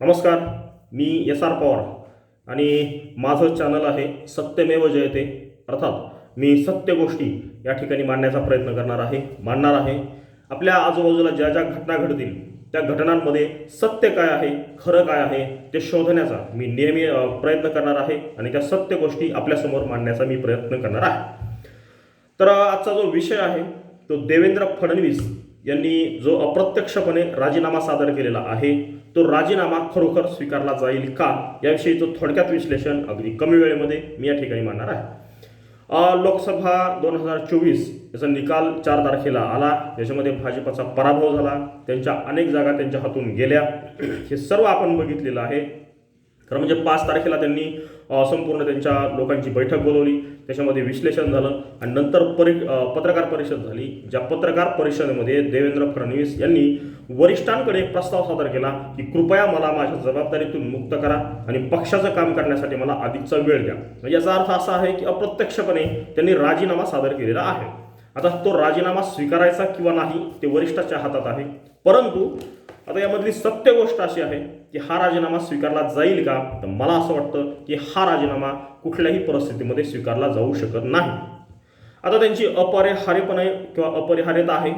नमस्कार मी S R Pawar आणि माझं चॅनल आहे सत्यमेव जयते. अर्थात मी सत्य गोष्टी या ठिकाणी मांडण्याचा प्रयत्न करणार आहे मांडणार आहे. आपल्या आजूबाजूला ज्या ज्या घटना घडतील त्या घटनांमध्ये सत्य काय आहे खरं काय आहे ते शोधण्याचा मी नेहमी प्रयत्न करणार आहे आणि त्या सत्य गोष्टी आपल्यासमोर मांडण्याचा मी प्रयत्न करणार आहे. तर आजचा जो विषय आहे तो देवेंद्र फडणवीस यांनी जो अप्रत्यक्षपणे राजीनामा सादर केलेला आहे तो राजीनामा खरोखर स्वीकारला जाईल का? याविषयीचं थोडक्यात विश्लेषण अगदी कमी वेळेमध्ये मी या ठिकाणी मांडणार आहे. लोकसभा दोन हजार चोवीस याचा निकाल चार तारखेला आला. याच्यामध्ये भाजपचा पराभव झाला. त्यांच्या अनेक जागा त्यांच्या हातून गेल्या. हे सर्व आपण बघितलेलं आहे. खरं म्हणजे पाच तारखेला त्यांनी संपूर्ण त्यांच्या लोकांची बैठक बोलवली. त्याच्यामध्ये विश्लेषण झालं आणि नंतर परि पत्रकार परिषद झाली ज्या पत्रकार परिषदेमध्ये देवेंद्र फडणवीस यांनी वरिष्ठांकडे एक प्रस्ताव सादर केला की कृपया मला माझ्या जबाबदारीतून मुक्त करा आणि पक्षाचं काम करण्यासाठी मला अधिकचा वेळ द्या. म्हणजे याचा अर्थ असा आहे की अप्रत्यक्षपणे त्यांनी राजीनामा सादर केलेला आहे. आता तो राजीनामा स्वीकारायचा किंवा नाही ते वरिष्ठाच्या हातात आहे. परंतु आता यामधली सत्य गोष्ट अशी आहे की हा राजीनामा स्वीकारला जाईल का? तर मला असं वाटतं की हा राजीनामा कुठल्याही परिस्थितीमध्ये स्वीकारला जाऊ शकत नाही. आता त्यांची अपरिहार्यपणे किंवा अपरिहार्यता आहे.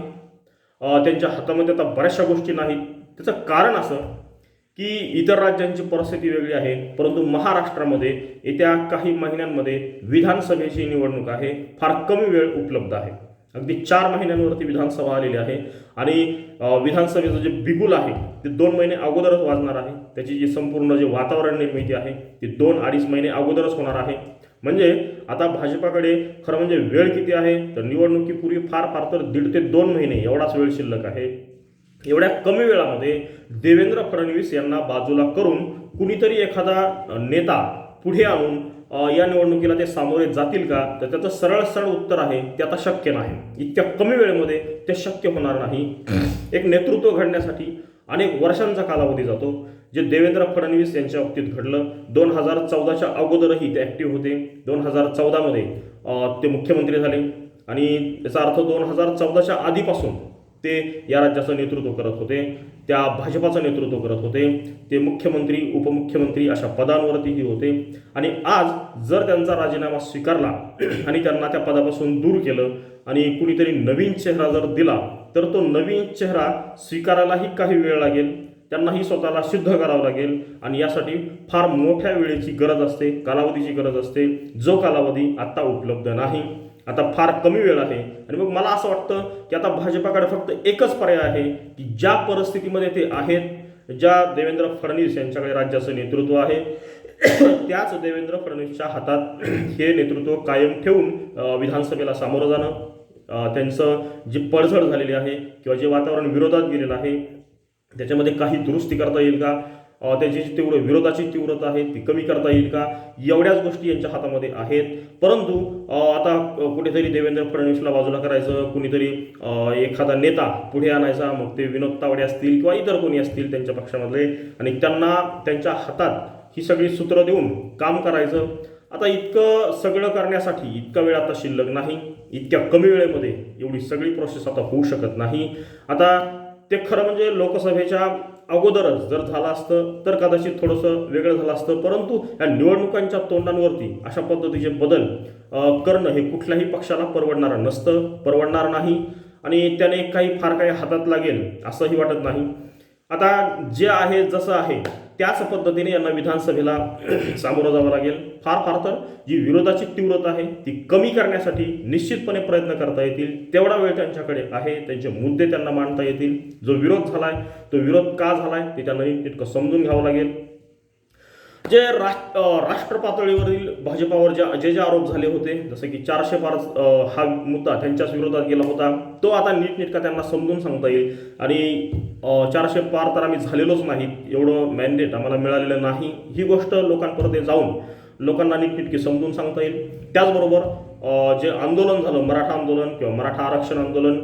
त्यांच्या हातामध्ये आता बऱ्याचशा गोष्टी नाहीत. त्याचं कारण असं की इतर राज्यांची परिस्थिती वेगळी आहे. परंतु महाराष्ट्रामध्ये येत्या काही महिन्यांमध्ये विधानसभेची निवडणूक आहे. फार कमी वेळ उपलब्ध आहे. अगदी चार महिन्यांवरती विधानसभा आलेली आहे. आणि विधानसभेचं जे बिगुल आहे ते दोन महिने अगोदरच वाजणार आहे. त्याची जी संपूर्ण जे वातावरण निर्मिती आहे ती दोन अडीच महिने अगोदरच होणार आहे. म्हणजे आता भाजपाकडे खरं म्हणजे वेळ किती आहे? तर निवडणुकीपूर्वी फार फार तर दीड ते दोन महिने एवढाच वेळ शिल्लक आहे. एवढ्या कमी वेळामध्ये देवेंद्र फडणवीस यांना बाजूला करून कुणीतरी एखादा नेता पुढे आणून या निवडणुकीला ते सामोरे जातील का? तर त्याचं सरळ सरळ उत्तर आहे ते आता शक्य नाही. इतक्या कमी वेळेमध्ये ते शक्य होणार नाही. एक नेतृत्व घडण्यासाठी अनेक वर्षांचा कालावधी जातो जे देवेंद्र फडणवीस यांच्या बाबतीत घडलं. दोन हजार चौदाच्या अगोदरही ते ॲक्टिव्ह होते. दोन हजार चौदामध्ये ते मुख्यमंत्री झाले. आणि याचा अर्थ दोन हजार चौदाच्या आधीपासून ते या राज्याचं नेतृत्व करत होते त्या भाजपाचं नेतृत्व करत होते ते मुख्यमंत्री उपमुख्यमंत्री अशा पदांवरतीही होते. आणि आज जर त्यांचा राजीनामा स्वीकारला आणि त्यांना त्या पदापासून दूर केलं आणि कुणीतरी नवीन चेहरा जर दिला तर तो नवीन चेहरा स्वीकारायलाही काही वेळ लागेल. त्यांनाही स्वतःला सिद्ध करावं लागेल. आणि यासाठी फार मोठ्या वेळेची गरज असते कालावधीची गरज असते. जो कालावधी आत्ता उपलब्ध नाही. आता फार कमी वेळ आहे. आणि मग मला असं वाटतं की आता भाजपाकडे फक्त एकच पर्याय आहे की ज्या परिस्थितीमध्ये ते आहेत ज्या देवेंद्र फडणवीस यांच्याकडे राज्याचं नेतृत्व आहे त्याच देवेंद्र फडणवीसच्या हातात हे नेतृत्व कायम ठेवून विधानसभेला सामोरं जाणं त्यांचं जी पडझड झालेली आहे किंवा जे वातावरण विरोधात गेलेलं आहे त्याच्यामध्ये काही दुरुस्ती करता येईल का? त्याची जी तीव्र विरोधाची तीव्रता आहे ती कमी करता येईल का? एवढ्याच गोष्टी यांच्या हातामध्ये आहेत. परंतु आता कुठेतरी देवेंद्र फडणवीसला बाजूला करायचं कुणीतरी एखादा नेता पुढे आणायचा मग ते विनोद तावडे असतील किंवा इतर कोणी असतील त्यांच्या पक्षामधले आणि त्यांना त्यांच्या हातात ही सगळी सूत्र देऊन काम करायचं. आता इतकं सगळं करण्यासाठी इतका वेळ आता शिल्लक नाही इतक्या कमी वेळेमध्ये एवढी सगळी प्रोसेस आता होऊ शकत नाही. आता ते खरं म्हणजे लोकसभेच्या अगोदरच जर झालं असतं तर कदाचित थोडंसं वेगळं झालं असतं. परंतु या निवडणुकांच्या तोंडांवरती अशा पद्धतीचे बदल करणं हे कुठल्याही पक्षाला परवडणारं नसतं परवडणार नाही. आणि त्याने काही फार काही हातात लागेल असंही वाटत नाही. आता जे आहे जसं आहे त्याच पद्धतीने यांना विधानसभेला सामोरं जावं लागेल. फार फार तर जी विरोधाची तीव्रता आहे ती कमी करण्यासाठी निश्चितपणे प्रयत्न करता येतील. तेवढा वेळ त्यांच्याकडे आहे त्यांचे मुद्दे त्यांना मांडता येतील. जो विरोध झालाय तो विरोध का झालाय ते त्यांना इतकं समजून घ्यावं लागेल. जे राष्ट्र राष्ट्र पातळीवरील भाजपावर जे जे जे आरोप झाले होते जसं की चारशे पार हा मुद्दा त्यांच्याच विरोधात गेला होता तो आता नीटनेटका त्यांना समजून सांगता येईल. आणि चारशे पार तर आम्ही झालेलोच नाहीत एवढं मॅन्डेट आम्हाला मिळालेलं नाही. ही गोष्ट लोकांपर्यंत जाऊन लोकांना नीटनेटकी समजून सांगता येईल. त्याचबरोबर जे आंदोलन झालं मराठा आंदोलन किंवा मराठा आरक्षण आंदोलन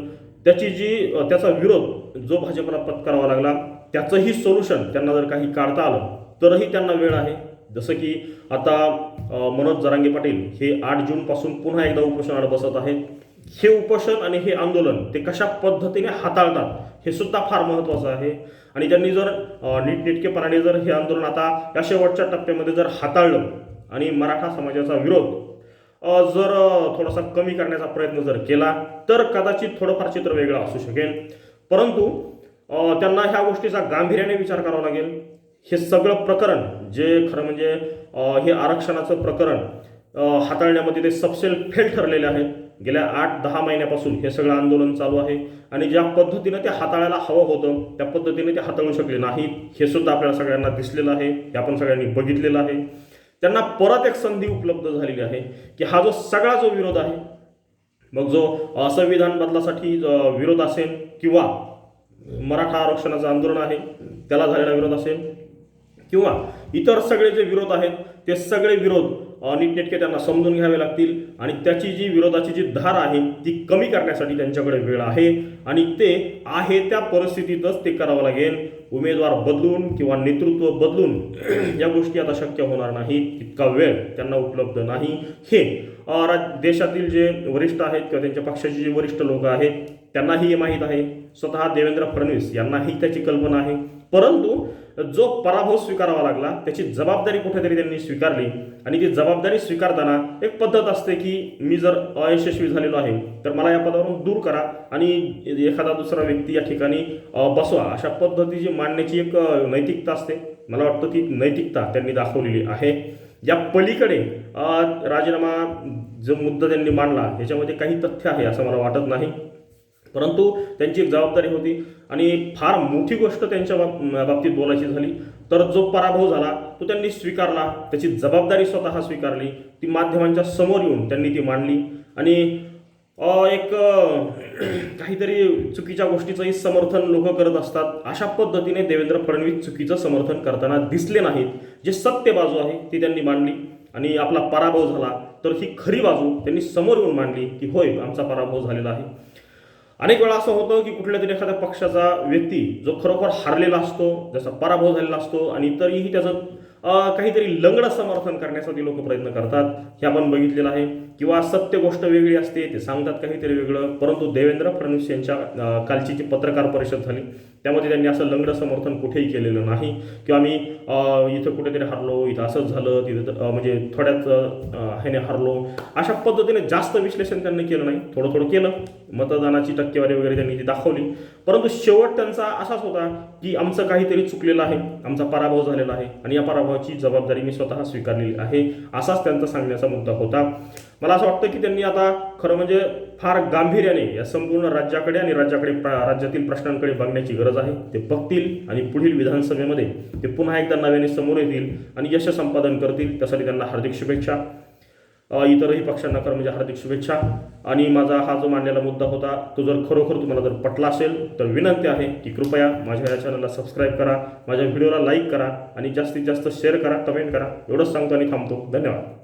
त्याची जी त्याचा विरोध जो भाजपला पत्करावा लागला त्याचंही सोल्युशन त्यांना जर काही काढता आलं तरही त्यांना वेळ आहे. जसं की आता मनोज जरांगे पाटील हे आठ जूनपासून पुन्हा एकदा उपोषणाला बसत आहेत. हे उपोषण आणि हे आंदोलन ते कशा पद्धतीने हाताळतात हे सुद्धा फार महत्त्वाचं आहे. आणि त्यांनी जर नीटनेटकेपणाने जर हे आंदोलन आता या शेवटच्या टप्प्यामध्ये जर हाताळलं आणि मराठा समाजाचा विरोध जर थोडासा कमी करण्याचा प्रयत्न जर केला तर कदाचित थोडंफार चित्र वेगळं असू शकेल. परंतु त्यांना ह्या गोष्टीचा गांभीर्याने विचार करावा लागेल. हे सगळं प्रकरण जे खरं म्हणजे हे आरक्षणाचं प्रकरण हाताळण्यामध्ये ते सबसेल फेल ठरलेले आहेत. गेल्या आठ दहा महिन्यापासून हे सगळं आंदोलन चालू आहे. आणि ज्या पद्धतीनं ते हाताळायला हवं होतं त्या पद्धतीने ते हाताळू शकले नाही हे सुद्धा आपल्याला सगळ्यांना दिसलेलं आहे. हे आपण सगळ्यांनी बघितलेलं आहे. त्यांना परत एक संधी उपलब्ध झालेली आहे की हा जो सगळा जो विरोध आहे मग जो संविधान बदलासाठी विरोध असेल किंवा मराठा आरक्षणाचं आंदोलन आहे त्याला झालेला विरोध असेल किंवा इतर सगळे जे विरोध आहेत ते सगळे विरोध नीटनेटके त्यांना समजून घ्यावे लागतील आणि त्याची जी विरोधाची जी धार आहे ती कमी करण्यासाठी त्यांच्याकडे वेळ आहे आणि ते आहे त्या परिस्थितीतच ते करावं लागेल. उमेदवार बदलून किंवा नेतृत्व बदलून या गोष्टी आता शक्य होणार नाहीत इतका वेळ त्यांना उपलब्ध नाही. हे राज देशातील जे वरिष्ठ आहेत किंवा त्यांच्या पक्षाचे जे वरिष्ठ लोक आहेत त्यांनाही हे माहीत आहे. स्वतः देवेंद्र फडणवीस यांनाही त्याची कल्पना आहे. परंतु जो पराभव स्वीकारावा लागला त्याची जबाबदारी कुठेतरी त्यांनी स्वीकारली आणि ती जबाबदारी स्वीकारताना एक पद्धत असते की मी जर अयशस्वी झालेलो आहे तर मला या पदावरून दूर करा आणि एखादा दुसरा व्यक्ती या ठिकाणी बसवा. अशा पद्धतीची मांडण्याची एक नैतिकता असते. मला वाटतं ती नैतिकता त्यांनी दाखवलेली आहे. या पलीकडे राजीनामा जो मुद्दा त्यांनी मांडला याच्यामध्ये काही तथ्य आहे असं मला वाटत नाही. परंतु त्यांची एक जबाबदारी होती. आणि फार मोठी गोष्ट त्यांच्या बाब- बाबतीत बोलायची झाली. तर जो पराभव झाला तो त्यांनी स्वीकारला. त्याची जबाबदारी स्वतः स्वीकारली. ती माध्यमांच्या समोर येऊन त्यांनी ती मांडली. आणि एक काहीतरी चुकीच्या गोष्टीचंही समर्थन लोक करत असतात. अशा पद्धतीने देवेंद्र फडणवीस चुकीचं समर्थन करताना दिसले नाहीत. जे सत्य बाजू आहे ती त्यांनी मांडली. आणि आपला पराभव झाला तर ही खरी बाजू त्यांनी समोर येऊन मांडली की होय आमचा पराभव झालेला आहे. अनेक वेळा असं होतं की कुठल्या तरी एखाद्या पक्षाचा व्यक्ती जो खरोखर हारलेला असतो जसा पराभव झालेला असतो आणि तरीही त्याचं काहीतरी लंगडं समर्थन करण्यासाठी लोक प्रयत्न करतात हे आपण बघितलेलं आहे. किंवा सत्य गोष्ट वेगळी असते ते सांगतात काहीतरी वेगळं. परंतु देवेंद्र फडणवीस यांच्या कालची जी पत्रकार परिषद झाली त्यामध्ये त्यांनी असं लंगडं समर्थन कुठेही केलेलं नाही. किंवा आम्ही इथं कुठेतरी हरलो इथं असंच झालं तिथं म्हणजे थोड्याच ह्याने हरलो. अशा पद्धतीने जास्त विश्लेषण त्यांनी केलं नाही. थोडं थोडं केलं. मतदानाची टक्केवारी वगैरे त्यांनी ती दाखवली. परंतु शेवट त्यांचा असाच होता की आमचं काहीतरी चुकलेलं आहे आमचा पराभव झालेला आहे आणि या पराभवाची जबाबदारी मी स्वतः स्वीकारलेली आहे असाच त्यांचा सांगण्याचा मुद्दा होता. मला असं वाटतं की त्यांनी आता खरं म्हणजे फार गांभीर्याने या संपूर्ण राज्याकडे आणि राज्याकडे राज्यातील प्रश्नांकडे बघण्याची गरज आहे. ते बघतील आणि पुढील विधानसभेमध्ये ते पुन्हा एकदा नव्याने समोर येतील आणि यश संपादन करतील. त्यासाठी त्यांना हार्दिक शुभेच्छा. इतरही पक्षांना कर म्हणजे हार्दिक शुभेच्छा. आणि माझा हा जो मांडलेला मुद्दा होता तो जर खरोखर तुम्हाला जर पटला असेल तर विनंती आहे की कृपया माझ्या या चॅनलला सबस्क्राईब करा माझ्या व्हिडिओला लाईक करा आणि जास्तीत जास्त शेअर करा कमेंट करा. एवढंच सांगतो आणि थांबतो. धन्यवाद.